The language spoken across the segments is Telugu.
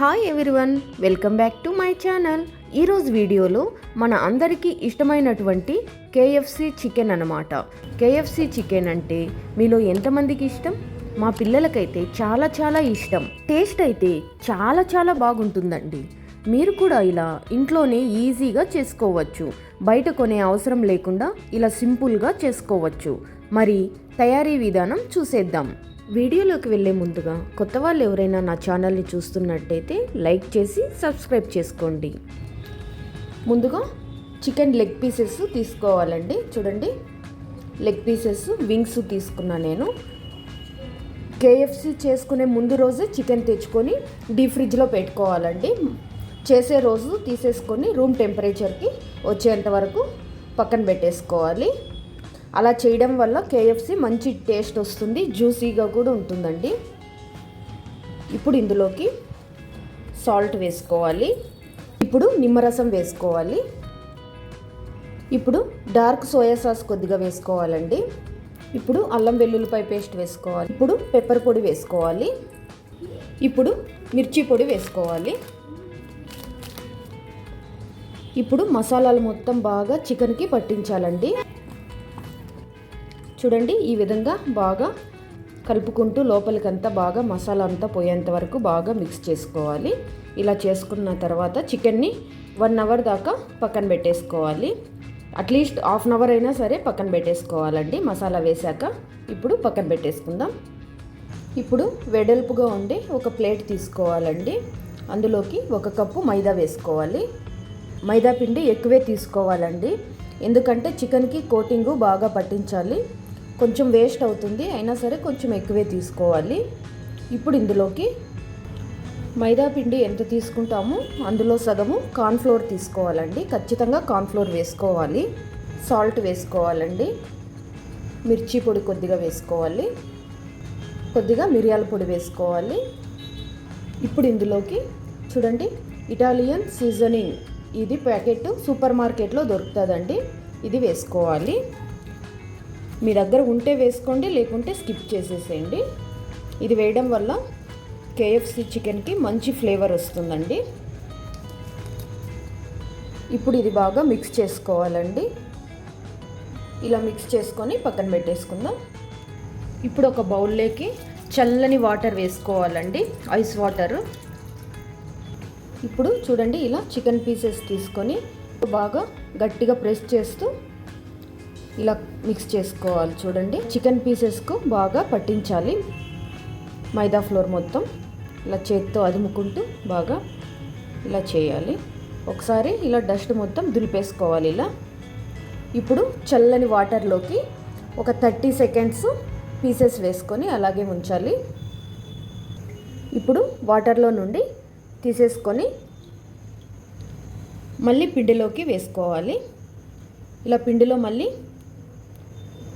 Hi everyone welcome back to my channel ఈరోజు వీడియోలో మన అందరికీ ఇష్టమైనటువంటి కేఎఫ్సి చికెన్ అన్నమాట. కేఎఫ్సి చికెన్ అంటే మీలో ఎంతమందికి ఇష్టం? మా పిల్లలకైతే చాలా చాలా ఇష్టం. టేస్ట్ అయితే చాలా చాలా బాగుంటుందండి. మీరు కూడా ఇలా ఇంట్లోనే ఈజీగా చేసుకోవచ్చు. బయట కొనే అవసరం లేకుండా ఇలా సింపుల్గా చేసుకోవచ్చు. మరి తయారీ విధానం చూసేద్దాం. వీడియోలోకి వెళ్ళే ముందుగా కొత్త వాళ్ళు ఎవరైనా నా ఛానల్ని చూస్తున్నట్టయితే లైక్ చేసి సబ్స్క్రైబ్ చేసుకోండి. ముందుగా చికెన్ లెగ్ పీసెస్ తీసుకోవాలండి. చూడండి. లెగ్ పీసెస్ వింగ్స్ తీసుకున్నా నేను. కేఎఫ్సి చేసుకునే ముందు రోజే చికెన్ తెచ్చుకొని డీప్ ఫ్రిడ్జ్లో పెట్టుకోవాలండి. చేసే రోజు తీసేసుకొని రూమ్ టెంపరేచర్కి వచ్చేంత వరకు పక్కన పెట్టేసుకోవాలి. అలా చేయడం వల్ల కేఎఫ్సి మంచి టేస్ట్ వస్తుంది జ్యూసీగా కూడా ఉంటుందండి. ఇప్పుడు ఇందులోకి సాల్ట్ వేసుకోవాలి. ఇప్పుడు నిమ్మరసం వేసుకోవాలి. ఇప్పుడు డార్క్ సోయా సాస్ కొద్దిగా వేసుకోవాలండి. ఇప్పుడు అల్లం వెల్లుల్లిపాయ పేస్ట్ వేసుకోవాలి. ఇప్పుడు పెప్పర్ పొడి వేసుకోవాలి. ఇప్పుడు మిర్చి పొడి వేసుకోవాలి. ఇప్పుడు మసాలాలు మొత్తం బాగా చికెన్కి పట్టించాలండి. చూడండి ఈ విధంగా బాగా కలుపుకుంటూ లోపలికంతా బాగా మసాలా అంతా పోయేంత వరకు బాగా మిక్స్ చేసుకోవాలి. ఇలా చేసుకున్న తర్వాత చికెన్ని వన్ అవర్ దాకా పక్కన పెట్టేసుకోవాలి. అట్లీస్ట్ హాఫ్ అన్ అవర్ అయినా సరే పక్కన పెట్టేసుకోవాలండి. మసాలా వేశాక ఇప్పుడు పక్కన పెట్టేసుకుందాం. ఇప్పుడు వెడల్పుగా ఉండే ఒక ప్లేట్ తీసుకోవాలండి. అందులోకి ఒక కప్పు మైదా వేసుకోవాలి. మైదా పిండి ఎక్కువే తీసుకోవాలండి. ఎందుకంటే చికెన్కి కోటింగు బాగా పట్టించాలి. కొంచెం వేస్ట్ అవుతుంది అయినా సరే కొంచెం ఎక్కువే తీసుకోవాలి. ఇప్పుడు ఇందులోకి మైదా పిండి ఎంత తీసుకుంటామో అందులో సగము కార్న్ఫ్లోర్ తీసుకోవాలండి. ఖచ్చితంగా కార్న్ఫ్లోర్ వేసుకోవాలి. సాల్ట్ వేసుకోవాలండి. మిర్చి పొడి కొద్దిగా వేసుకోవాలి. కొద్దిగా మిరియాల పొడి వేసుకోవాలి. ఇప్పుడు ఇందులోకి చూడండి ఇటాలియన్ సీజనింగ్. ఇది ప్యాకెట్ సూపర్ మార్కెట్లో దొరుకుతుందండి. ఇది వేసుకోవాలి. మీ దగ్గర ఉంటే వేసుకోండి లేకుంటే స్కిప్ చేసేసేయండి. ఇది వేయడం వల్ల కేఎఫ్సి చికెన్కి మంచి ఫ్లేవర్ వస్తుందండి. ఇప్పుడు ఇది బాగా మిక్స్ చేసుకోవాలండి. ఇలా మిక్స్ చేసుకొని పక్కన పెట్టేసుకుందాం. ఇప్పుడు ఒక బౌల్లోకి చల్లని వాటర్ వేసుకోవాలండి ఐస్ వాటర్. ఇప్పుడు చూడండి ఇలా చికెన్ పీసెస్ తీసుకొని బాగా గట్టిగా ప్రెస్ చేస్తూ ఇలా మిక్స్ చేసుకోవాలి చూడండి. చికెన్ పీసెస్కు బాగా పట్టించాలి. మైదా ఫ్లోర్ మొత్తం ఇలా చేత్తో అదుముకుంటూ బాగా ఇలా చేయాలి. ఒకసారి ఇలా డస్ట్ మొత్తం దులిపేసుకోవాలి ఇలా. ఇప్పుడు చల్లని వాటర్లోకి ఒక థర్టీ సెకండ్స్ పీసెస్ వేసుకొని అలాగే ఉంచాలి. ఇప్పుడు వాటర్లో నుండి తీసేసుకొని మళ్ళీ పిండిలోకి వేసుకోవాలి. ఇలా పిండిలో మళ్ళీ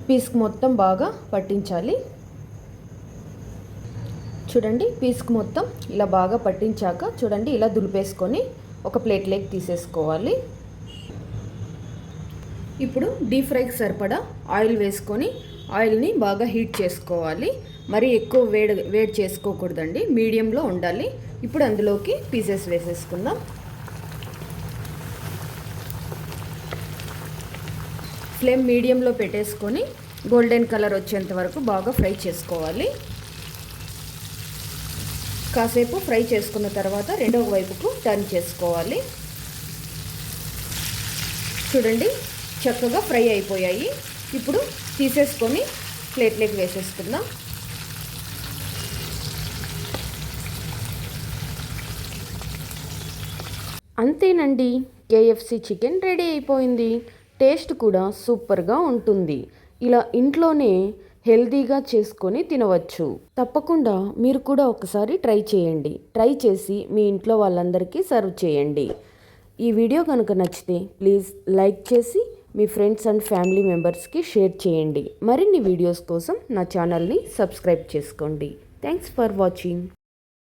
పీస్కి మొత్తం బాగా పట్టించాలి. చూడండి పీస్కి మొత్తం ఇలా బాగా పట్టించాక చూడండి ఇలా దులిపేసుకొని ఒక ప్లేట్లోకి తీసేసుకోవాలి. ఇప్పుడు డీప్ ఫ్రైకి సరిపడా ఆయిల్ వేసుకొని ఆయిల్ని బాగా హీట్ చేసుకోవాలి. మరి ఎక్కువ వేడి వేడి చేసుకోకూడదండి మీడియంలో ఉండాలి. ఇప్పుడు అందులోకి పీసెస్ వేసేసుకుందాం. ఫ్లేమ్ మీడియంలో పెట్టేసుకొని గోల్డెన్ కలర్ వచ్చేంత వరకు బాగా ఫ్రై చేసుకోవాలి. కాసేపు ఫ్రై చేసుకున్న తర్వాత రెండవ వైపుకు టర్న్ చేసుకోవాలి. చూడండి చక్కగా ఫ్రై అయిపోయాయి. ఇప్పుడు తీసేసుకొని ప్లేట్లోకి వేసేసుకుందాం. అంతేనండి కేఎఫ్సి చికెన్ రెడీ అయిపోయింది. టేస్ట్ కూడా సూపర్గా ఉంటుంది. ఇలా ఇంట్లోనే హెల్తీగా చేసుకొని తినవచ్చు. తప్పకుండా మీరు కూడా ఒకసారి ట్రై చేయండి. ట్రై చేసి మీ ఇంట్లో వాళ్ళందరికీ సర్వ్ చేయండి. ఈ వీడియో కనుక నచ్చితే ప్లీజ్ లైక్ చేసి మీ ఫ్రెండ్స్ అండ్ ఫ్యామిలీ మెంబర్స్కి షేర్ చేయండి. మరిన్ని వీడియోస్ కోసం నా ఛానల్ని సబ్స్క్రైబ్ చేసుకోండి. Thanks for watching.